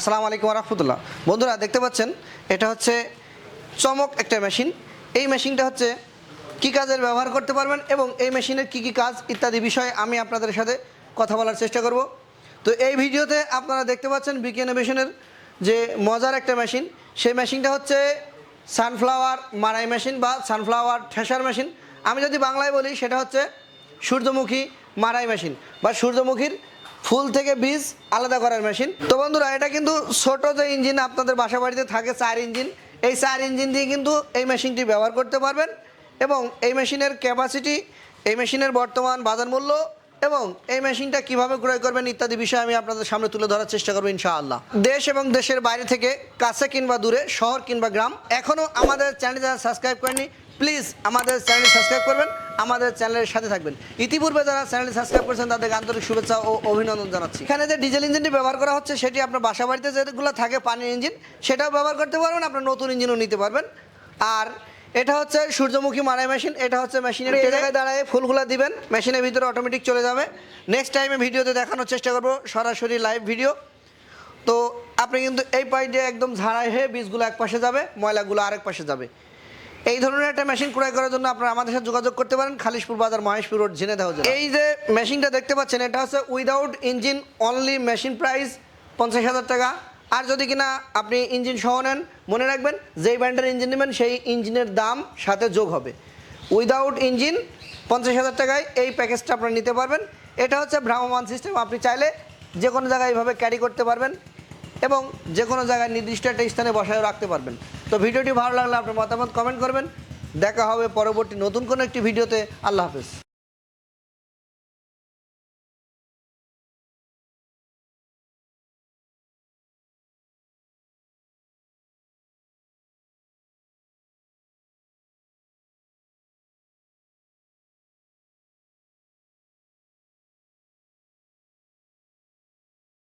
আসসালামু আলাইকুম রহমতুল্লাহ। বন্ধুরা, দেখতে পাচ্ছেন, এটা হচ্ছে চমক একটা মেশিন। এই মেশিনটা হচ্ছে কী কাজের ব্যবহার করতে পারবেন এবং এই মেশিনের কী কী কাজ ইত্যাদি বিষয়ে আমি আপনাদের সাথে কথা বলার চেষ্টা করব। তো এই ভিডিওতে আপনারা দেখতে পাচ্ছেন বিকে ইনোভেশনের যে মজার একটা মেশিন। সেই মেশিনটা হচ্ছে সানফ্লাওয়ার মারাই মেশিন বা সানফ্লাওয়ার ঠেসার মেশিন। আমি যদি বাংলায় বলি, সেটা হচ্ছে সূর্যমুখী মারাই মেশিন বা সূর্যমুখীর ফুল থেকে বীজ আলাদা করার মেশিন। তো বন্ধুরা, এটা কিন্তু ছোট যে ইঞ্জিন আপনাদের বাসা বাড়িতে থাকে চার ইঞ্জিন, এই চার ইঞ্জিন দিয়ে কিন্তু এই মেশিনটি ব্যবহার করতে পারবেন এবং এই মেশিনের ক্যাপাসিটি এই মেশিনের বর্তমান বাজার মূল্য এবং এই মেশিনটা কীভাবে ক্রয় করবেন ইত্যাদি বিষয়ে আমি আপনাদের সামনে তুলে ধরার চেষ্টা করব ইনশাআল্লাহ। দেশ এবং দেশের বাইরে থেকে কাছে কিংবা দূরে, শহর কিংবা গ্রাম এখনও আমাদের চ্যানেল যারা সাবস্ক্রাইব করেনি প্লিজ আমাদের চ্যানেল সাবস্ক্রাইব করবেন আমাদের চ্যানেলের সাথে থাকবেন। ইতিপূর্বে যারা চ্যানেল সাবস্ক্রাইব করেছেন তাদেরকে আন্তরিক শুভেচ্ছা ও অভিনন্দন জানাচ্ছি। এখানে যে ডিজেল ইঞ্জিনটি ব্যবহার করা হচ্ছে সেটি আপনার বাসা বাড়িতে যেগুলো থাকে পানির ইঞ্জিন সেটাও ব্যবহার করতে পারবেন আপনার নতুন ইঞ্জিনও নিতে পারবেন। আর এটা হচ্ছে সূর্যমুখী মারাই মেশিন এটা হচ্ছে মেশিনের এই জায়গায় দাঁড়ায় ফুলগুলো দিবেন মেশিনের ভিতরে অটোমেটিক চলে যাবে। নেক্সট টাইমে ভিডিওতে দেখানোর চেষ্টা করব সরাসরি লাইভ ভিডিও তো আপনি কিন্তু এই পাই দিয়ে একদম ঝাড়াই হয়ে বীজগুলো এক পাশে যাবে ময়লাগুলো আরেক পাশে যাবে। এই ধরনের একটা মেশিন ক্রয় করার জন্য আপনারা আমাদের সাথে যোগাযোগ করতে পারেন, খালিশপুর বাজার, মহেশপুর রোড ঝিনেদা হাউস এই যে মেশিনটা দেখতে পাচ্ছেন, এটা হচ্ছে without engine only machine price পঞ্চাশ হাজার টাকা। আর যদি কিনা আপনি ইঞ্জিন সহ নেন, মনে রাখবেন, যেই ব্র্যান্ডের ইঞ্জিন নেবেন, সেই ইঞ্জিনের দাম সাথে যোগ হবে। উইদাউট ইঞ্জিন পঞ্চাশ হাজার টাকায় এই প্যাকেজটা আপনারা নিতে পারবেন। এটা হচ্ছে ভ্রাম্যমান সিস্টেম আপনি চাইলে যে কোনো জায়গায় এইভাবে ক্যারি করতে পারবেন এবং যে কোনো জায়গায় নির্দিষ্ট একটা স্থানে বসায় রাখতে পারবেন। তো ভিডিওটি ভালো লাগলে আপনার মতামত কমেন্ট করবেন। দেখা হবে পরবর্তী নতুন কোনো একটি ভিডিওতে। আল্লাহ হাফেজ।